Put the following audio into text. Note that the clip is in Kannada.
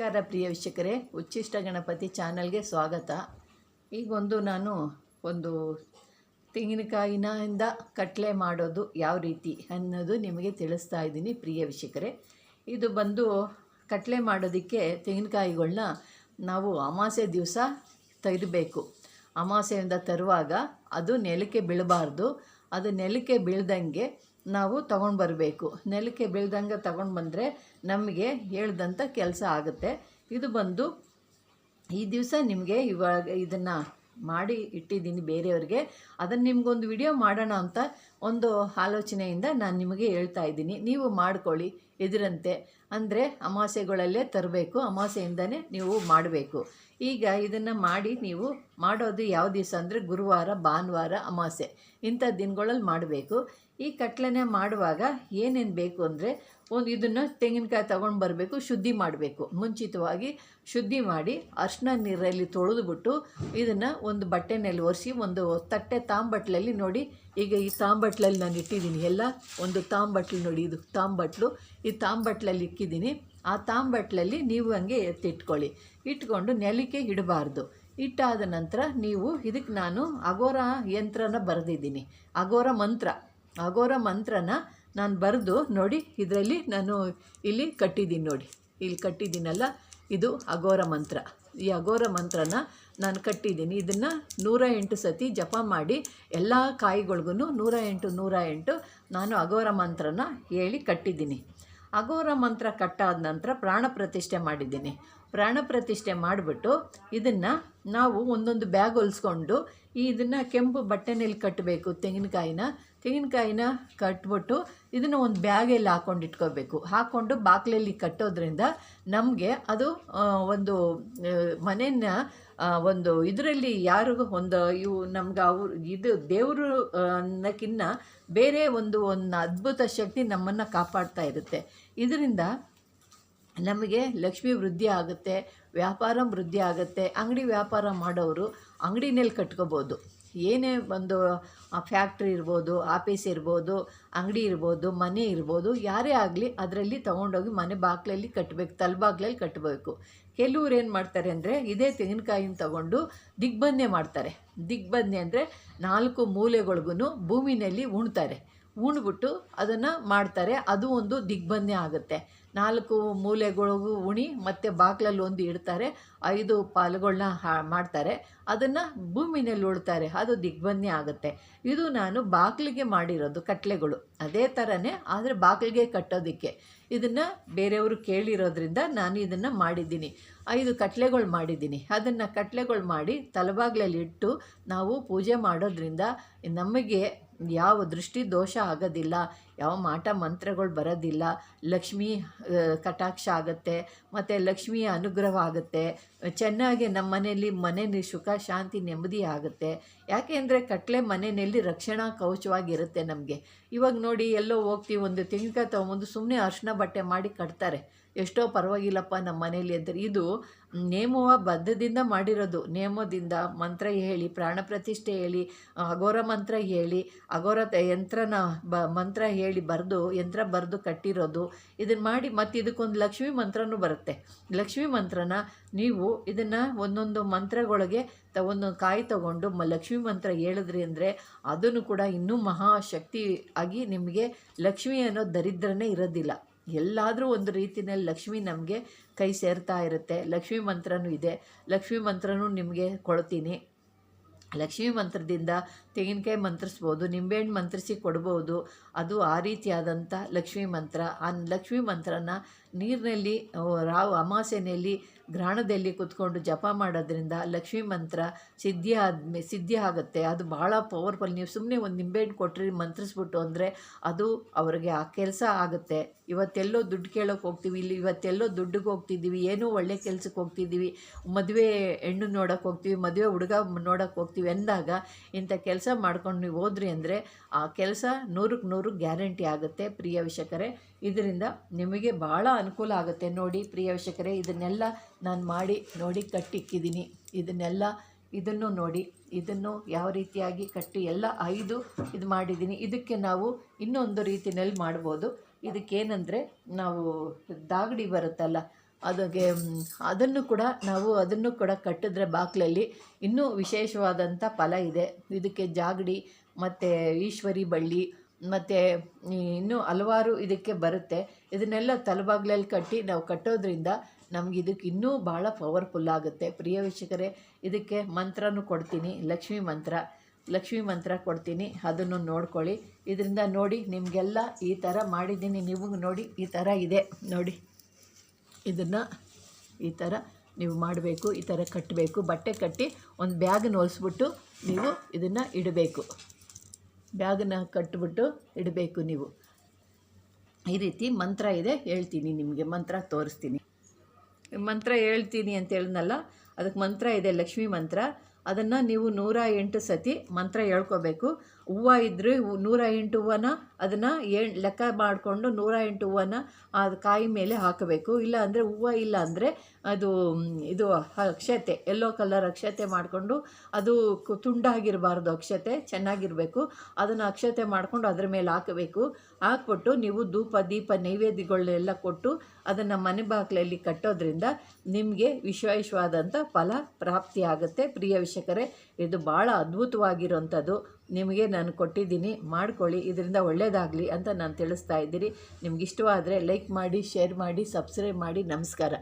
ನಮಸ್ಕಾರ ಪ್ರಿಯ ವೀಕ್ಷಕರೇ, ಉಚ್ಚಿಷ್ಟ ಗಣಪತಿ ಚಾನಲ್ಗೆ ಸ್ವಾಗತ. ಈಗೊಂದು ನಾನು ಒಂದು ತೆಂಗಿನಕಾಯಿನಿಂದ ಕಟ್ಲೆ ಮಾಡೋದು ಯಾವ ರೀತಿ ಅನ್ನೋದು ನಿಮಗೆ ತಿಳಿಸ್ತಾ ಇದ್ದೀನಿ ಪ್ರಿಯ ವೀಕ್ಷಕರೇ. ಇದು ಬಂದು ಕಟ್ಲೆ ಮಾಡೋದಕ್ಕೆ ತೆಂಗಿನಕಾಯಿಗಳನ್ನ ನಾವು ಅಮಾಸೆ ದಿವಸ ತೆಗಿಬೇಕು ಅಮಾಸೆಯಿಂದ ತರುವಾಗ ಅದು ನೆಲಕ್ಕೆ ಬೀಳಬಾರ್ದು. ಅದು ನೆಲಕ್ಕೆ ಬೀಳ್ದಂಗೆ ನಾವು ತಗೊಂಡು ಬರಬೇಕು. ನೆಲಕ್ಕೆ ಬೀಳ್ದಂಗೆ ತಗೊಂಡು ಬಂದರೆ ನಮಗೆ ಹೇಳ್ದಂಥ ಕೆಲಸ ಆಗುತ್ತೆ. ಇದು ಬಂದು ಈ ದಿವಸ ನಿಮಗೆ ಇವಾಗ ಇದನ್ನು ಮಾಡಿ ಇಟ್ಟಿದ್ದೀನಿ ಬೇರೆಯವ್ರಿಗೆ. ಅದನ್ನು ನಿಮಗೊಂದು ವಿಡಿಯೋ ಮಾಡೋಣ ಅಂತ ಒಂದು ಆಲೋಚನೆಯಿಂದ ನಾನು ನಿಮಗೆ ಹೇಳ್ತಾ ಇದ್ದೀನಿ. ನೀವು ಮಾಡ್ಕೊಳ್ಳಿ ಇದರಂತೆ ಅಂದರೆ ಅಮಾಸೆಗಳಲ್ಲೇ ತರಬೇಕು, ಅಮಾಸೆಯಿಂದನೇ ನೀವು ಮಾಡಬೇಕು. ಈಗ ಇದನ್ನು ಮಾಡಿ ನೀವು ಮಾಡೋದು ಯಾವ ದಿವಸ ಅಂದರೆ ಗುರುವಾರ, ಭಾನುವಾರ, ಅಮಾಸೆ. ಇಂಥ ದಿನಗಳಲ್ಲಿ ಮಾಡಬೇಕು. ಈ ಕಟ್ಲೆನೆ ಮಾಡುವಾಗ ಏನೇನು ಬೇಕು ಅಂದರೆ ಒಂದು ಇದನ್ನು ತೆಂಗಿನಕಾಯಿ ತೊಗೊಂಡು ಬರಬೇಕು, ಶುದ್ಧಿ ಮಾಡಬೇಕು. ಮುಂಚಿತವಾಗಿ ಶುದ್ಧಿ ಮಾಡಿ ಅರ್ಶಿನ ನೀರಲ್ಲಿ ತೊಳೆದುಬಿಟ್ಟು ಇದನ್ನು ಒಂದು ಬಟ್ಟೆನಲ್ಲಿ ಒರೆಸಿ ಒಂದು ತಟ್ಟೆ ತಾಂಬಟ್ಲಲ್ಲಿ ನೋಡಿ. ಈಗ ಈ ತಾಂಬಟ್ಲಲ್ಲಿ ನಾನು ಇಟ್ಟಿದ್ದೀನಿ, ಎಲ್ಲ ಒಂದು ತಾಂಬಟ್ಲು ನೋಡಿ, ಇದು ತಾಂಬಟ್ಲು. ಈ ತಾಂಬಟ್ಲಲ್ಲಿ ಇಕ್ಕಿದ್ದೀನಿ ಆ ತಾಂಬಟ್ಲಲ್ಲಿ ನೀವು ಹಂಗೆ ಎತ್ತಿಟ್ಕೊಳ್ಳಿ. ಇಟ್ಕೊಂಡು ನೆಲಕ್ಕೆ ಇಡಬಾರ್ದು. ಇಟ್ಟಾದ ನಂತರ ನೀವು ಇದಕ್ಕೆ ನಾನು ಅಗೋರ ಯಂತ್ರನ ಬರೆದಿದ್ದೀನಿ. ಅಗೋರ ಮಂತ್ರ. ಅಗೋರ ಮಂತ್ರನ ನಾನು ಬರೆದು ನೋಡಿ, ಇದರಲ್ಲಿ ನಾನು ಇಲ್ಲಿ ಕಟ್ಟಿದ್ದೀನಿ ನೋಡಿ. ಇಲ್ಲಿ ಕಟ್ಟಿದ್ದೀನಲ್ಲ, ಇದು ಅಗೋರ ಮಂತ್ರ. ಈ ಅಗೋರ ಮಂತ್ರನ ನಾನು ಕಟ್ಟಿದ್ದೀನಿ. ಇದನ್ನು ನೂರ ಎಂಟು ಸತಿ ಜಪ ಮಾಡಿ ಎಲ್ಲ ಕಾಯಿಗಳಿಗೂ ನೂರ ಎಂಟು ನೂರ ಎಂಟು ನಾನು ಅಗೋರ ಮಂತ್ರನ ಹೇಳಿ ಕಟ್ಟಿದ್ದೀನಿ. ಅಗೋರ ಮಂತ್ರ ಕಟ್ಟಾದ ನಂತರ ಪ್ರಾಣ ಪ್ರತಿಷ್ಠೆ ಮಾಡಿದ್ದೀನಿ. ಪ್ರಾಣ ಪ್ರತಿಷ್ಠೆ ಮಾಡಿಬಿಟ್ಟು ಇದನ್ನು ನಾವು ಒಂದೊಂದು ಬ್ಯಾಗ್ ಹೊಲಿಸ್ಕೊಂಡು ಇದನ್ನು ಕೆಂಪು ಬಟ್ಟೆನಲ್ಲಿ ಕಟ್ಟಬೇಕು ತೆಂಗಿನಕಾಯಿನ. ತೆಂಗಿನಕಾಯಿನ ಕಟ್ಬಿಟ್ಟು ಇದನ್ನು ಒಂದು ಬ್ಯಾಗಲ್ಲಿ ಹಾಕ್ಕೊಂಡು ಇಟ್ಕೋಬೇಕು. ಹಾಕ್ಕೊಂಡು ಬಾಕ್ಲಲ್ಲಿ ಕಟ್ಟೋದ್ರಿಂದ ನಮಗೆ ಅದು ಒಂದು ಮನೆಯ ಒಂದು ಇದರಲ್ಲಿ ಯಾರಿಗೂ ಒಂದು, ಇವು ನಮ್ಗೆ ಅವ್ರು, ಇದು ದೇವರು ಅನ್ನೋಕ್ಕಿಂತ ಬೇರೆ ಒಂದು ಒಂದು ಅದ್ಭುತ ಶಕ್ತಿ ನಮ್ಮನ್ನು ಕಾಪಾಡ್ತಾ ಇರುತ್ತೆ. ಇದರಿಂದ ನಮಗೆ ಲಕ್ಷ್ಮಿ ವೃದ್ಧಿ ಆಗುತ್ತೆ, ವ್ಯಾಪಾರ ವೃದ್ಧಿ ಆಗುತ್ತೆ, ಅಂಗಡಿ ವ್ಯಾಪಾರ ಮಾಡೋರು ಅಂಗಡಿನಲ್ಲಿ ಕಟ್ಕೋಬೋದು. ಏನೇ ಒಂದು ಫ್ಯಾಕ್ಟ್ರಿ ಇರ್ಬೋದು, ಆಫೀಸ್ ಇರ್ಬೋದು, ಅಂಗಡಿ ಇರ್ಬೋದು, ಮನೆ ಇರ್ಬೋದು, ಯಾರೇ ಆಗಲಿ ಅದರಲ್ಲಿ ತೊಗೊಂಡೋಗಿ ಮನೆ ಬಾಗಿಲಲ್ಲಿ ಕಟ್ಟಬೇಕು ತಲೆಬಾಗ್ಲಲ್ಲಿ ಕಟ್ಟಬೇಕು ಕೆಲವ್ರು ಏನು ಮಾಡ್ತಾರೆ ಅಂದರೆ ಇದೇ ತೆಂಗಿನಕಾಯಿನ ತಗೊಂಡು ದಿಗ್ಬಂದೆ ಮಾಡ್ತಾರೆ. ದಿಗ್ಬಂದೆ ಅಂದರೆ ನಾಲ್ಕು ಮೂಲೆಗಳಿಗೂ ಭೂಮಿನಲ್ಲಿ ಉಣ್ತಾರೆ. ಉಣ್ಬಿಟ್ಟು ಅದನ್ನು ಮಾಡ್ತಾರೆ. ಅದು ಒಂದು ದಿಗ್ಬಂಧನೆ ಆಗುತ್ತೆ. ನಾಲ್ಕು ಮೂಲೆಗಳಿಗೂ ಉಣಿ ಮತ್ತು ಬಾಗಿಲಲ್ಲಿ ಒಂದು ಇಡ್ತಾರೆ. ಐದು ಪಾಲುಗಳನ್ನ ಹಾ ಮಾಡ್ತಾರೆ. ಅದನ್ನು ಭೂಮಿನಲ್ಲಿ ಉಳ್ತಾರೆ ಅದು ದಿಗ್ಬಂಧನೆ ಆಗುತ್ತೆ. ಇದು ನಾನು ಬಾಗಿಲಿಗೆ ಮಾಡಿರೋದು ಕಟ್ಲೆಗಳು. ಅದೇ ಥರನೇ ಆದರೆ ಬಾಗಿಲಿಗೆ ಕಟ್ಟೋದಕ್ಕೆ. ಇದನ್ನು ಬೇರೆಯವರು ಕೇಳಿರೋದ್ರಿಂದ ನಾನು ಇದನ್ನು ಮಾಡಿದ್ದೀನಿ. ಐದು ಕಟ್ಲೆಗಳು ಮಾಡಿದ್ದೀನಿ. ಅದನ್ನು ಕಟ್ಲೆಗಳು ಮಾಡಿ ತಲೆಬಾಗ್ಲಲ್ಲಿ ಇಟ್ಟು ನಾವು ಪೂಜೆ ಮಾಡೋದ್ರಿಂದ ನಮಗೆ ಯಾವ ದೃಷ್ಟಿ ದೋಷ ಆಗೋದಿಲ್ಲ. ಯಾವ ಮಾಟ ಮಂತ್ರಗಳು ಬರೋದಿಲ್ಲ. ಲಕ್ಷ್ಮಿ ಕಟಾಕ್ಷ ಆಗುತ್ತೆ, ಮತ್ತು ಲಕ್ಷ್ಮಿಯ ಅನುಗ್ರಹ ಆಗುತ್ತೆ. ಚೆನ್ನಾಗಿ ನಮ್ಮ ಮನೆಯಲ್ಲಿ ಮನೆಯಲ್ಲಿ ಸುಖ, ಶಾಂತಿ, ನೆಮ್ಮದಿ ಆಗುತ್ತೆ. ಯಾಕೆ ಅಂದರೆ ಕಟ್ಲೆ ಮನೆಯಲ್ಲಿ ರಕ್ಷಣಾ ಕವಚವಾಗಿರುತ್ತೆ ನಮಗೆ. ಇವಾಗ ನೋಡಿ ಎಲ್ಲೋ ಹೋಗ್ತೀವಿ, ಒಂದು ತೆಂಗಿನಕಾಯಿ ತೊಗೊಂಬಂದು ಸುಮ್ಮನೆ ಅರ್ಶಿನ ಬಟ್ಟೆ ಮಾಡಿ ಕಟ್ತಾರೆ. ಎಷ್ಟೋ ಪರವಾಗಿಲ್ಲಪ್ಪ ನಮ್ಮ ಮನೆಯಲ್ಲಿ ಅಂದರೆ ಇದು ನೇಮವ ಬದ್ಧದಿಂದ ಮಾಡಿರೋದು. ನೇಮದಿಂದ ಮಂತ್ರ ಹೇಳಿ, ಪ್ರಾಣ ಪ್ರತಿಷ್ಠೆ ಹೇಳಿ, ಅಘೋರ ಮಂತ್ರ ಹೇಳಿ, ಅಘೋರ ಯಂತ್ರನ ಬ, ಮಂತ್ರ ಹೇಳಿ ಬರೆದು, ಯಂತ್ರ ಬರೆದು ಕಟ್ಟಿರೋದು ಇದನ್ನು ಮಾಡಿ ಮತ್ತು ಇದಕ್ಕೊಂದು ಲಕ್ಷ್ಮೀ ಮಂತ್ರನೂ ಬರುತ್ತೆ. ಲಕ್ಷ್ಮೀ ಮಂತ್ರನ ನೀವು ಇದನ್ನು ಒಂದೊಂದು ಮಂತ್ರಗಳಿಗೆ ತ ಒಂದೊಂದು ಕಾಯಿ ತಗೊಂಡು ಮ, ಲಕ್ಷ್ಮೀ ಮಂತ್ರ ಹೇಳಿದ್ರಿ ಅಂದರೆ ಅದನ್ನು ಕೂಡ ಇನ್ನೂ ಮಹಾಶಕ್ತಿ ಆಗಿ ನಿಮಗೆ ಲಕ್ಷ್ಮಿ ಅನ್ನೋ ದರಿದ್ರನೇ ಇರೋದಿಲ್ಲ. ಎಲ್ಲಾದರೂ ಒಂದು ರೀತಿಯಲ್ಲಿ ಲಕ್ಷ್ಮಿ ನಮಗೆ ಕೈ ಸೇರ್ತಾ ಇರುತ್ತೆ. ಲಕ್ಷ್ಮೀ ಮಂತ್ರನೂ ಇದೆ. ಲಕ್ಷ್ಮೀ ಮಂತ್ರನೂ ನಿಮಗೆ ಕೊಡ್ತೀನಿ. ಲಕ್ಷ್ಮೀ ಮಂತ್ರದಿಂದ ತೆಂಗಿನಕಾಯಿ ಮಂತ್ರಿಸ್ಬೋದು, ನಿಂಬೆಹಣ್ಣು ಮಂತ್ರಿಸಿ ಕೊಡ್ಬೋದು, ಅದು ಆ ರೀತಿಯಾದಂಥ ಲಕ್ಷ್ಮೀ ಮಂತ್ರ. ಆ ಲಕ್ಷ್ಮೀ ಮಂತ್ರನ ನೀರಿನಲ್ಲಿ ರಾವ್ ಅಮಾಸೆಯಲ್ಲಿ ಗ್ರಹಣದಲ್ಲಿ ಕೂತ್ಕೊಂಡು ಜಪ ಮಾಡೋದ್ರಿಂದ ಲಕ್ಷ್ಮೀ ಮಂತ್ರ ಸಿದ್ಧಿ ಆದ್ಮೇ, ಸಿದ್ಧಿ ಆಗುತ್ತೆ. ಅದು ಭಾಳ ಪವರ್ಫುಲ್. ನೀವು ಸುಮ್ಮನೆ ಒಂದು ನಿಂಬೆಹಣ್ಣು ಕೊಟ್ಟರೆ ಮಂತ್ರಿಸ್ಬಿಟ್ಟು ಅಂದರೆ ಅದು ಅವ್ರಿಗೆ ಆ ಕೆಲಸ ಆಗುತ್ತೆ. ಇವತ್ತೆಲ್ಲೋ ದುಡ್ಡು ಕೇಳೋಕೆ ಹೋಗ್ತೀವಿ, ಇಲ್ಲಿ ಇವತ್ತೆಲ್ಲೋ ದುಡ್ಡಿಗೆ ಹೋಗ್ತಿದ್ದೀವಿ, ಏನೋ ಒಳ್ಳೆ ಕೆಲಸಕ್ಕೆ ಹೋಗ್ತಿದ್ದೀವಿ, ಮದುವೆ ಹೆಣ್ಣು ನೋಡೋಕೆ ಹೋಗ್ತೀವಿ, ಮದುವೆ ಹುಡುಗ ನೋಡೋಕೆ ಹೋಗ್ತೀವಿ ಅಂದಾಗ ಇಂಥ ಕೆಲಸ ಮಾಡ್ಕೊಂಡು ನೀವು ಹೋದ್ರಿ ಅಂದರೆ ಆ ಕೆಲಸ ನೂರಕ್ಕೆ ನೂರು ಗ್ಯಾರಂಟಿ ಆಗುತ್ತೆ ಪ್ರಿಯ ವೀಕ್ಷಕರೇ. ಇದರಿಂದ ನಿಮಗೆ ಭಾಳ ಅನುಕೂಲ ಆಗುತ್ತೆ ನೋಡಿ ಪ್ರಿಯ ವೀಕ್ಷಕರೇ. ಇದನ್ನೆಲ್ಲ ನಾನು ಮಾಡಿ, ನೋಡಿ ಕಟ್ಟಿಕ್ಕಿದ್ದೀನಿ ಇದನ್ನೆಲ್ಲ, ಇದನ್ನು ನೋಡಿ, ಇದನ್ನು ಯಾವ ರೀತಿಯಾಗಿ ಕಟ್ಟಿ ಎಲ್ಲ ಐದು ಇದು ಮಾಡಿದ್ದೀನಿ ಇದಕ್ಕೆ ನಾವು ಇನ್ನೊಂದು ರೀತಿಯಲ್ಲಿ ಮಾಡ್ಬೋದು. ಇದಕ್ಕೇನೆಂದರೆ ನಾವು ದಾಗಡಿ ಬರುತ್ತಲ್ಲ ಅದಕ್ಕೆ ಅದನ್ನು ಕೂಡ ನಾವು ಅದನ್ನು ಕೂಡ ಕಟ್ಟಿದ್ರೆ ಬಾಕ್ಲಲ್ಲಿ ಇನ್ನೂ ವಿಶೇಷವಾದಂಥ ಫಲ ಇದೆ. ಇದಕ್ಕೆ ಜಾಗಡಿ, ಮತ್ತು ಈಶ್ವರಿ ಬಳ್ಳಿ, ಮತ್ತು ಇನ್ನೂ ಹಲವಾರು ಇದಕ್ಕೆ ಬರುತ್ತೆ. ಇದನ್ನೆಲ್ಲ ತಲೆಬಾಗ್ಲಲ್ಲಿ ಕಟ್ಟಿ ನಾವು ಕಟ್ಟೋದ್ರಿಂದ ನಮ್ಗೆ ಇದಕ್ಕೆ ಇನ್ನೂ ಭಾಳ ಪವರ್ಫುಲ್ ಆಗುತ್ತೆ. ಪ್ರಿಯ ವೀಕ್ಷಕರೇ, ಇದಕ್ಕೆ ಮಂತ್ರನೂ ಕೊಡ್ತೀನಿ, ಲಕ್ಷ್ಮೀ ಮಂತ್ರ. ಲಕ್ಷ್ಮೀ ಮಂತ್ರ ಕೊಡ್ತೀನಿ, ಅದನ್ನು ನೋಡ್ಕೊಳ್ಳಿ. ಇದರಿಂದ ನೋಡಿ ನಿಮಗೆಲ್ಲ ಈ ಥರ ಮಾಡಿದ್ದೀನಿ, ನೀವು ನೋಡಿ ಈ ಥರ ಇದೆ. ನೋಡಿ. ಇದನ್ನು ಈ ಥರ ನೀವು ಮಾಡಬೇಕು, ಈ ಥರ ಕಟ್ಟಬೇಕು ಬಟ್ಟೆ ಕಟ್ಟಿ ಒಂದು ಬ್ಯಾಗನ್ನು ಹೊಲಿಸ್ಬಿಟ್ಟು ನೀವು ಇದನ್ನು ಇಡಬೇಕು. ಬ್ಯಾಗನ್ನು ಕಟ್ಟಿಬಿಟ್ಟು ಇಡಬೇಕು ನೀವು. ಈ ರೀತಿ ಮಂತ್ರ ಇದೆ, ಹೇಳ್ತೀನಿ ನಿಮಗೆ. ಮಂತ್ರ ತೋರಿಸ್ತೀನಿ. ಮಂತ್ರ ಹೇಳ್ತೀನಿ ಅಂತ ಹೇಳಿದ್ನಲ್ಲ ಅದಕ್ಕೆ ಮಂತ್ರ ಇದೆ, ಲಕ್ಷ್ಮೀ ಮಂತ್ರ. ಅದನ್ನು ನೀವು ನೂರ ಎಂಟು ಸತಿ ಮಂತ್ರ ಹೇಳ್ಕೋಬೇಕು. ಹೂವು ಇದ್ದರೆ ನೂರ ಎಂಟು ಹೂವನ ಅದನ್ನು ಏಳು ಲೆಕ್ಕ ಮಾಡಿಕೊಂಡು ನೂರ ಎಂಟು ಹೂವನ ಅದು ಕಾಯಿ ಮೇಲೆ ಹಾಕಬೇಕು. ಇಲ್ಲ ಅಂದರೆ ಹೂವು ಇಲ್ಲ ಅಂದರೆ ಅದು ಇದು ಅಕ್ಷತೆ ಎಲ್ಲೋ ಕಲರ್ ಅಕ್ಷತೆ ಮಾಡಿಕೊಂಡು ಅದು ತುಂಡಾಗಿರಬಾರ್ದು ಅಕ್ಷತೆ, ಚೆನ್ನಾಗಿರಬೇಕು. ಅದನ್ನು ಅಕ್ಷತೆ ಮಾಡಿಕೊಂಡು ಅದ್ರ ಮೇಲೆ ಹಾಕಬೇಕು. ಹಾಕ್ಬಿಟ್ಟು ನೀವು ಧೂಪ, ದೀಪ ನೈವೇದ್ಯಗಳನ್ನೆಲ್ಲ ಕೊಟ್ಟು ಅದನ್ನು ಮನೆ ಬಾಗಿಲಲ್ಲಿ ಕಟ್ಟೋದ್ರಿಂದ ನಿಮಗೆ ವಿಶೇಷವಾದಂಥ ಫಲ ಪ್ರಾಪ್ತಿಯಾಗುತ್ತೆ. ಪ್ರಿಯ ವಿಷಕರೇ ಇದು ಭಾಳ ಅದ್ಭುತವಾಗಿರೋಂಥದ್ದು. ನಿಮಗೆ ನಾನು ಕೊಟ್ಟಿದ್ದೀನಿ, ಮಾಡ್ಕೊಳ್ಳಿ, ಇದರಿಂದ ಒಳ್ಳೆಯದಾಗಲಿ ಅಂತ ನಾನು ತಿಳಿಸ್ತಾ ಇದ್ದೀನಿ. ನಿಮ್ಗೆ ಇಷ್ಟವಾದರೆ ಲೈಕ್ ಮಾಡಿ ಶೇರ್ ಮಾಡಿ ಸಬ್ಸ್ಕ್ರೈಬ್ ಮಾಡಿ, ನಮಸ್ಕಾರ.